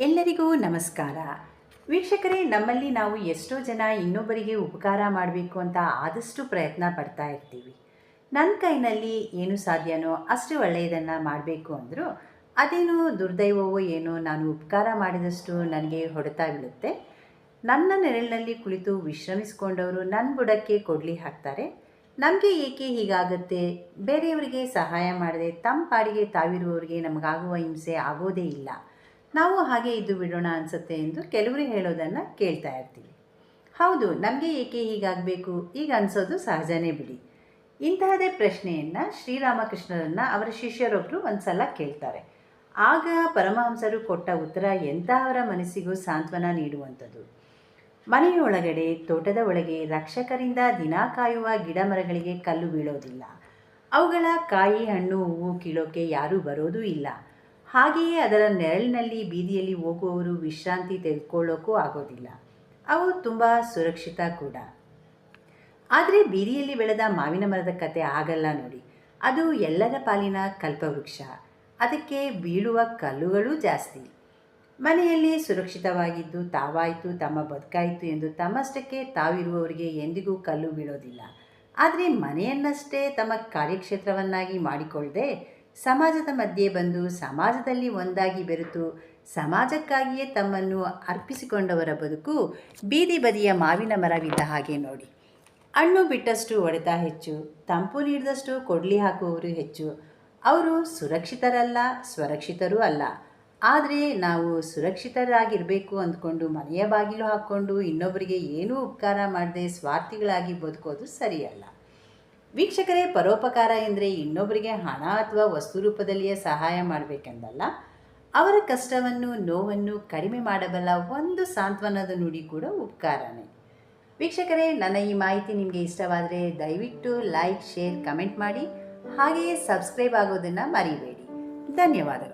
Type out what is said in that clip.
ಎಲ್ಲರಿಗೂ ನಮಸ್ಕಾರ. ವೀಕ್ಷಕರೇ, ನಮ್ಮಲ್ಲಿ ನಾವು ಎಷ್ಟೋ ಜನ ಇನ್ನೊಬ್ಬರಿಗೆ ಉಪಕಾರ ಮಾಡಬೇಕು ಅಂತ ಆದಷ್ಟು ಪ್ರಯತ್ನ ಪಡ್ತಾ ಇರ್ತೀವಿ. ನನ್ನ ಕೈನಲ್ಲಿ ಏನು ಸಾಧ್ಯನೋ ಅಷ್ಟು ಒಳ್ಳೆಯದನ್ನು ಮಾಡಬೇಕು ಅಂದರೂ, ಅದೇನು ದುರ್ದೈವವೋ ಏನೋ ನಾನು ಉಪಕಾರ ಮಾಡಿದಷ್ಟು ನನಗೆ ಹೊಡೆತ ಬೀಳುತ್ತೆ. ನನ್ನ ನೆರಳಿನಲ್ಲಿ ಕುಳಿತು ವಿಶ್ರಮಿಸಿಕೊಂಡವರು ನನ್ನ ಬುಡಕ್ಕೆ ಕೊಡಲಿ ಹಾಕ್ತಾರೆ. ನಮಗೆ ಏಕೆ ಹೀಗಾಗುತ್ತೆ? ಬೇರೆಯವರಿಗೆ ಸಹಾಯ ಮಾಡದೆ ತಮ್ಮ ಪಾಡಿಗೆ ತಾವಿರುವವರಿಗೆ ನಮಗಾಗುವ ಹಿಂಸೆ ಆಗೋದೇ ಇಲ್ಲ. ನಾವು ಹಾಗೆ ಇದ್ದು ಬಿಡೋಣ ಅನಿಸುತ್ತೆ ಎಂದು ಕೆಲವರು ಹೇಳೋದನ್ನು ಕೇಳ್ತಾ ಇರ್ತೀವಿ. ಹೌದು, ನಮಗೆ ಏಕೆ ಹೀಗಾಗಬೇಕು? ಈಗ ಅನಿಸೋದು ಸಹಜನೇ ಬಿಡಿ. ಇಂತಹದೇ ಪ್ರಶ್ನೆಯನ್ನು ಶ್ರೀರಾಮಕೃಷ್ಣರನ್ನು ಅವರ ಶಿಷ್ಯರೊಬ್ಬರು ಒಂದು ಸಲ ಕೇಳ್ತಾರೆ. ಆಗ ಪರಮಹಂಸರು ಕೊಟ್ಟ ಉತ್ತರ ಎಂತಹವರ ಮನಸ್ಸಿಗೂ ಸಾಂತ್ವನ ನೀಡುವಂಥದ್ದು. ಮನೆಯೊಳಗಡೆ, ತೋಟದ ಒಳಗೆ ರಕ್ಷಕರಿಂದ ದಿನ ಕಾಯುವ ಗಿಡ ಮರಗಳಿಗೆ ಕಲ್ಲು ಬೀಳೋದಿಲ್ಲ. ಅವುಗಳ ಕಾಯಿ, ಹಣ್ಣು, ಹೂವು ಕೀಳೋಕೆ ಯಾರೂ ಬರೋದೂ ಇಲ್ಲ. ಹಾಗೆಯೇ ಅದರ ನೆರಳಿನಲ್ಲಿ ಬೀದಿಯಲ್ಲಿ ಹೋಗುವವರು ವಿಶ್ರಾಂತಿ ತೆಗೆದುಕೊಳ್ಳೋಕ್ಕೂ ಆಗೋದಿಲ್ಲ. ಅವು ತುಂಬ ಸುರಕ್ಷಿತ ಕೂಡ. ಆದರೆ ಬೀದಿಯಲ್ಲಿ ಬೆಳೆದ ಮಾವಿನ ಮರದ ಕತೆ ಆಗಲ್ಲ ನೋಡಿ. ಅದು ಎಲ್ಲರ ಪಾಲಿನ ಕಲ್ಪವೃಕ್ಷ. ಅದಕ್ಕೆ ಬೀಳುವ ಕಲ್ಲುಗಳು ಜಾಸ್ತಿ. ಮನೆಯಲ್ಲಿ ಸುರಕ್ಷಿತವಾಗಿದ್ದು ತಾವಾಯಿತು, ತಮ್ಮ ಬದುಕಾಯಿತು ಎಂದು ತಮ್ಮಷ್ಟಕ್ಕೆ ತಾವಿರುವವರಿಗೆ ಎಂದಿಗೂ ಕಲ್ಲು ಬೀಳೋದಿಲ್ಲ. ಆದರೆ ಮನೆಯನ್ನಷ್ಟೇ ತಮ್ಮ ಕಾರ್ಯಕ್ಷೇತ್ರವನ್ನಾಗಿ ಮಾಡಿಕೊಳ್ಳದೆ ಸಮಾಜದ ಮಧ್ಯೆ ಬಂದು ಸಮಾಜದಲ್ಲಿ ಒಂದಾಗಿ ಬೆರೆತು ಸಮಾಜಕ್ಕಾಗಿಯೇ ತಮ್ಮನ್ನು ಅರ್ಪಿಸಿಕೊಂಡವರ ಬದುಕು ಬೀದಿ ಬದಿಯ ಮಾವಿನ ಮರವಿದ್ದ ಹಾಗೆ ನೋಡಿ. ಹಣ್ಣು ಬಿಟ್ಟಷ್ಟು ಒಡೆತ ಹೆಚ್ಚು, ತಂಪು ನೀಡಿದಷ್ಟು ಕೊಡ್ಲಿ ಹಾಕುವವರು ಹೆಚ್ಚು. ಅವರು ಸುರಕ್ಷಿತರಲ್ಲ, ಸ್ವರಕ್ಷಿತರೂ ಅಲ್ಲ. ಆದರೆ ನಾವು ಸುರಕ್ಷಿತರಾಗಿರಬೇಕು ಅಂದ್ಕೊಂಡು ಮನೆಯ ಬಾಗಿಲು ಹಾಕ್ಕೊಂಡು ಇನ್ನೊಬ್ಬರಿಗೆ ಏನೂ ಉಪಕಾರ ಮಾಡದೆ ಸ್ವಾರ್ಥಿಗಳಾಗಿ ಬದುಕೋದು ಸರಿಯಲ್ಲ. ವೀಕ್ಷಕರೇ, ಪರೋಪಕಾರ ಎಂದರೆ ಇನ್ನೊಬ್ಬರಿಗೆ ಹಣ ಅಥವಾ ವಸ್ತು ರೂಪದಲ್ಲಿಯೇ ಸಹಾಯ ಮಾಡಬೇಕೆಂದಲ್ಲ, ಅವರ ಕಷ್ಟವನ್ನು, ನೋವನ್ನು ಕಡಿಮೆ ಮಾಡಬಲ್ಲ ಒಂದು ಸಾಂತ್ವನದ ನುಡಿ ಕೂಡ ಉಪಕಾರನೇ. ವೀಕ್ಷಕರೇ, ನನ್ನ ಈ ಮಾಹಿತಿ ನಿಮಗೆ ಇಷ್ಟವಾದರೆ ದಯವಿಟ್ಟು ಲೈಕ್, ಶೇರ್, ಕಮೆಂಟ್ ಮಾಡಿ, ಹಾಗೆಯೇ ಸಬ್ಸ್ಕ್ರೈಬ್ ಆಗೋದನ್ನು ಮರಿಬೇಡಿ. ಧನ್ಯವಾದಗಳು.